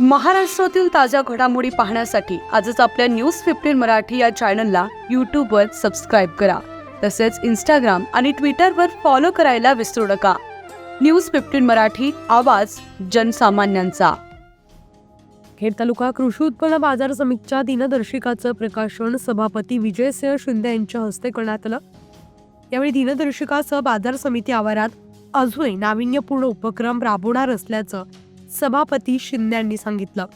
महाराष्ट्रातील ताज्या घडामोडी पाहण्यासाठी आजच आपल्या न्यूज फिफ्टीन मराठी या चॅनलला यूट्यूबवर सबस्क्राईब करा. तसेच इंस्टाग्राम आणि ट्विटरवर फॉलो करायला विसरू नका. न्यूज फिफ्टीन मराठी आवाज जनसामान्यांचा. खेड तालुका कृषी उत्पन्न बाजार समितीच्या दिनदर्शिकाचं प्रकाशन सभापती विजयसिंह शिंदे यांच्या हस्ते करण्यात आलं. यावेळी दिनदर्शिकासह बाजार समिती आवारात अजूनही नाविन्यपूर्ण उपक्रम राबवणार असल्याचं सभापती शिंदे यांनी सांगितलं.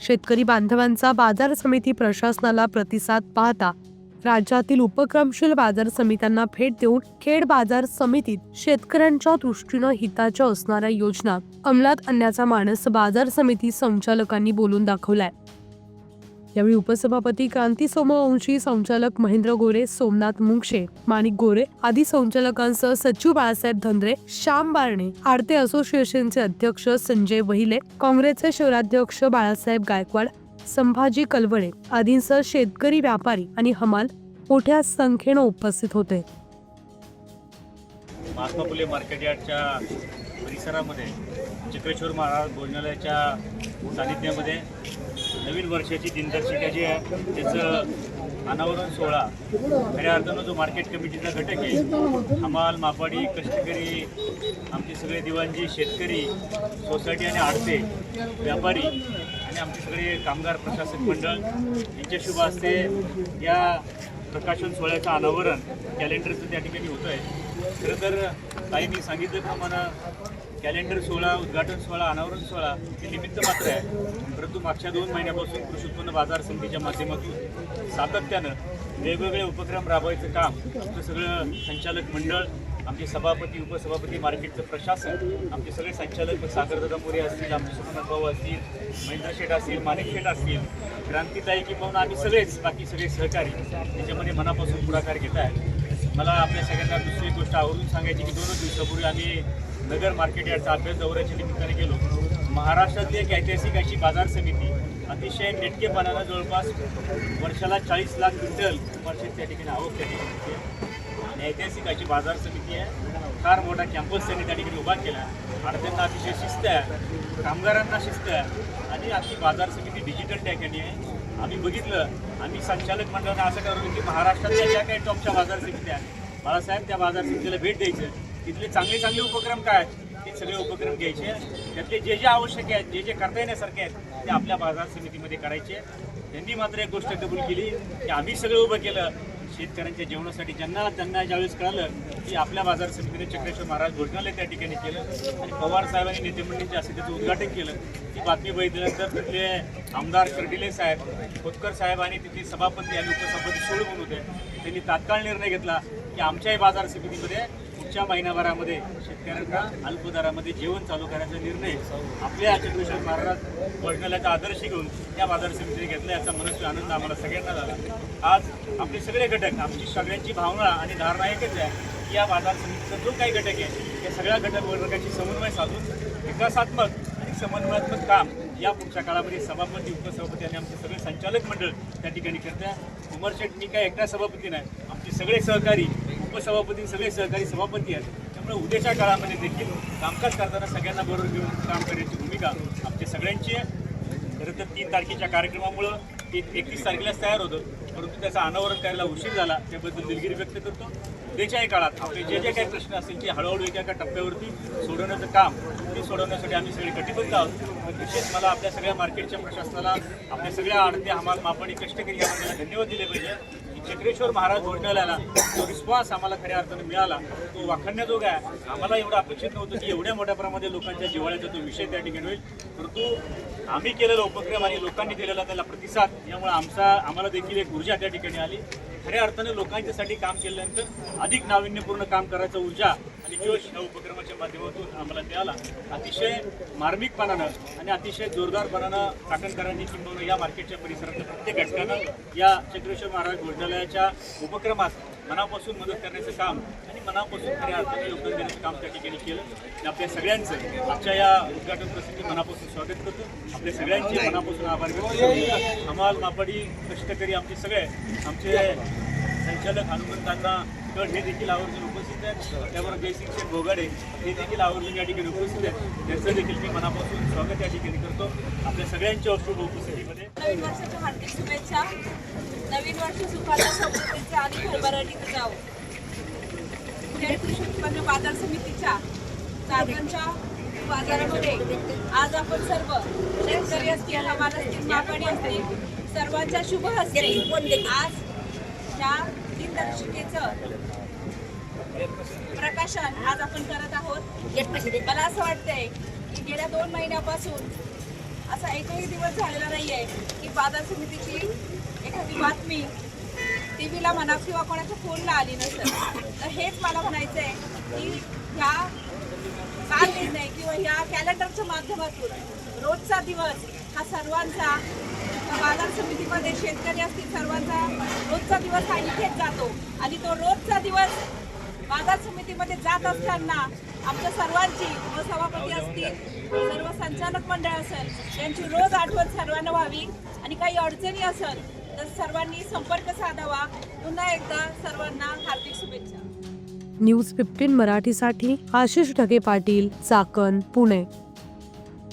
शेतकरी बांधवांचा बाजार समिती प्रशासनाला प्रतिसाद पाहता राज्यातील उपक्रमशील बाजार समित्यांना भेट देऊन खेड बाजार समितीत शेतकऱ्यांच्या दृष्टीनं हिताच्या असणाऱ्या योजना अंमलात आणण्याचा मानस बाजार समिती संचालकांनी बोलून दाखवलाय. यावेळी उपसभापती क्रांती सोमवंशी संचालक महेंद्र गोरे सोमनाथ मुंगशे माणिक गोरे आदी संचालकांसह सचिव बाळासाहेब धनरे श्याम बारणे आरते असोसिएशनचे अध्यक्ष संजय वहिले काँग्रेसचे शहराध्यक्ष बाळासाहेब गायकवाड संभाजी कलवडे आदींसह शेतकरी व्यापारी आणि हमाल मोठ्या संख्येनं उपस्थित होते. महात्मा फुले मार्केट यार्डच्या परिसरामध्ये चिक्रेश्वर महाराज भोजनालयाच्या सानिध्यामध्ये नवीन वर्षाची दिनदर्शिका जी आहे त्याचं अनावरण सोहळा. खऱ्या अर्थानं जो मार्केट कमिटीचा घटक आहे हमाल मापाडी कष्टकरी आमचे सगळे दिवाणजी शेतकरी सोसायटी आणि आडते व्यापारी आणि आमचे सगळे कामगार प्रशासक मंडळ यांच्या शुभ असते या प्रकाशन सोहळ्याचं अनावरण कॅलेंडरचं त्या ठिकाणी होतं आहे खरं तर काही मी सांगितल्याप्रमाणे कॅलेंडर सोहळा उद्घाटन सोहळा अनावरण सोहळा हे निमित्त मात्र आहे. परंतु मागच्या दोन महिन्यापासून कृषी उत्पन्न बाजार समितीच्या माध्यमातून सातत्यानं वेगवेगळे उपक्रम राबवायचं काम आमचं सगळं संचालक मंडळ आमचे सभापती उपसभापती मार्केटचं प्रशासन आमचे सगळे संचालक सागरदादा मोरे असतील आमचे सुमनाथ भाऊ असतील महेंद्र शेठ असतील माणिक शेठ असतील की किंवा आम्ही सगळेच बाकी सगळे सहकारी त्याच्यामध्ये मनापासून पुढाकार घेत आहे मला आपल्या सगळ्यांना दुसरी गोष्ट आवडून सांगायची की दोनच दिवसापूर्वी आम्ही नगर मार्केट यार्डचा अभ्यास दौऱ्याच्या निमित्ताने गेलो. महाराष्ट्रातली एक ऐतिहासिक अशी बाजार समिती अतिशय नेटकेपणाला जवळपास वर्षाला चाळीस लाख क्विंटल वर्षात त्या ठिकाणी आवक त्या ठिकाणी आणि ऐतिहासिक अशी बाजार समिती आहे. फार मोठा कॅम्पस त्यांनी त्या ठिकाणी उभा केला. आणि त्यांना अतिशय शिस्त आहे. कामगारांना शिस्त आहे. आणि आमची बाजार समिती डिजिटल त्या ठिकाणी आहे. आम्ही बघितलं. आम्ही संचालक मंडळानं असं ठरवलं की महाराष्ट्रातल्या ज्या काही टॉपच्या बाजार समित्या आहेत बाळासाहेब त्या बाजार समितीला भेट द्यायचं. तिथले चांगले चांगले उपक्रम काय? आहेत ते सगळे उपक्रम घ्यायचे. त्यातले जे जे आवश्यक आहेत जे जे करता येण्यासारखे आहेत ते आपल्या बाजार समितीमध्ये करायचे त्यांनी मात्र एक गोष्ट कबूल केली की आम्ही सगळं उभं केलं. शेतकऱ्यांच्या जेवणासाठी ज्यांना त्यांना ज्यावेळेस कळालं की आपल्या बाजार समितीने चक्रेश्वर महाराज भोजनालय त्या ठिकाणी केलं आणि पवार साहेबांनी नेते मंडळींचे असं त्याचं उद्घाटन केलं. ती बातमी बघितल्यानंतर तिथले आमदार कर्डिले साहेब खोतकर साहेब आणि तिथले सभापती आणि उपसभापती सोड म्हणून होते. त्यांनी तात्काळ निर्णय घेतला की आमच्याही बाजार समितीमध्ये पुढच्या महिन्याभरामध्ये शेतकऱ्यांना अल्पदरामध्ये जेवण चालू करायचा निर्णय आपल्या चंद्रशेखर महाराज भोजनालयाचा आदर्श घेऊन या बाजार समितीने घेतला याचा मनस्वी आनंद आम्हाला सगळ्यांना झाला. आज आपले सगळे घटक आमची सगळ्यांची भावना आणि धारणा एकच आहे की या बाजार समितीचा जो काही घटक आहे या सगळ्या घटक वर्गाची समन्वय साधून विकासात्मक आणि समन्वयात्मक काम या पुढच्या काळामध्ये सभापती उपसभापती आणि आमचे सगळे संचालक मंडळ त्या ठिकाणी करत्या. उमर शेठ मी काय एकटा सभापती नाही. आमचे सगळे सहकारी उपसभापती सगळे सहकारी सभापती आहेत. त्यामुळे उद्याच्या काळामध्ये देखील कामकाज करताना सगळ्यांना बरोबर घेऊन काम करण्याची भूमिका आमच्या सगळ्यांची आहे. खरं तर तीन तारखेच्या कार्यक्रमामुळं ते एकतीस तारखेलाच तयार होतं. परंतु त्याचा अनावरण करायला उशीर झाला त्याबद्दल दिलगिरी व्यक्त करतो. उद्याच्याही काळात आपले जे जे काही प्रश्न असतील ते हळूहळू एका एका टप्प्यावरती सोडवण्याचं काम ते सोडवण्यासाठी आम्ही सगळे कटिबद्ध आहोत. विशेष मला आपल्या सगळ्या मार्केटच्या प्रशासनाला आपल्या सगळ्या आडते हमाल मापणी कष्टकरी या धन्यवाद दिले पाहिजे. चक्रेश्वर महाराज भोजनालयाला जो रिस्पॉन्स आम्हाला खऱ्या अर्थाने मिळाला तो वाखण्याजोगा आहे. आम्हाला एवढं अपेक्षित नव्हतं की एवढ्या मोठ्या प्रमाणात लोकांच्या जिव्हाळ्याचा तो विषय त्या ठिकाणी होईल. परंतु आम्ही केलेला उपक्रम आणि लोकांनी दिलेला त्याला प्रतिसाद यामुळे आमचा आम्हाला देखील एक ऊर्जा त्या ठिकाणी आली. खऱ्या अर्थाने लोकांच्यासाठी काम केल्यानंतर अधिक नाविन्यपूर्ण काम करायचा ऊर्जा आणि जोश या उपक्रमाच्या माध्यमातून आम्हाला मिळाला. अतिशय मार्मिकपणानं आणि अतिशय जोरदारपणानं काटणकरांनी किंवा या मार्केटच्या परिसरातल्या प्रत्येक घटकानं या चक्रेश्वर महाराज भोजनालयाच्या उपक्रमात मनापासून मदत करण्याचं काम आणि मनापासून खऱ्या अर्थाने योगदान देण्याचं काम त्या ठिकाणी केलं. आणि आपल्या सगळ्यांचं आजच्या या उद्घाटन प्रसंगी मनापासून स्वागत करतो. आपल्या सगळ्यांचे मनापासून आभार व्यक्त हमाल मापाडी कष्टकरी आमचे सगळे आमचे संचालक हनुमंतांना गड हे देखील आवर्जून उपस्थित आहेत. त्यावर जयसिंग शेठ हे देखील आवर्जून या ठिकाणी उपस्थित आहेत. त्यांचं देखील मी मनापासून स्वागत या ठिकाणी करतो. आपल्या सगळ्यांच्या शुभ उपस्थितीमध्ये. नवीन वर्षाच्या हार्दिक शुभेच्छा. नवीन वर्ष सुखाच्या समृद्धीचे आणि भरभराटीचं जाऊ. खेड कृषी उत्पन्न बाजार समितीच्या चाकणच्या बाजारामध्ये आज आपण सर्व शेतकरी असतील हवाल असतील मागणी असतील सर्वांच्या शुभ हस्ते आज या दिनदर्शिकेचं प्रकाशन आज आपण करत आहोत. मला असं वाटतंय की गेल्या दोन महिन्यापासून असा एकही दिवस झालेला नाहीये की बाजार समितीची एखादी बातमी टी व्हीला म्हणा किंवा कोणाच्या फोनला आली नसेल तर हेच मला म्हणायचं आहे की ह्या काल निर्णय किंवा ह्या कॅलेंडरच्या माध्यमातून रोजचा दिवस हा सर्वांचा बाजार समितीमध्ये शेतकरी असतील सर्वांचा रोजचा दिवस हा इथेच जातो. आणि तो रोजचा दिवस बाजार समितीमध्ये जात असताना आमच्या सर्वांची उपसभापती सभापती असतील सर्व संचालक मंडळ असेल यांची रोज आठवण सर्वांना व्हावी. आणि काही अडचणी असेल तर सर्वांनी संपर्क साधावा. पुन्हा एकदा सर्वांना हार्दिक शुभेच्छा. न्यूज फिफ्टीन मराठीसाठी आशिष ढगे पाटील चाकण पुणे.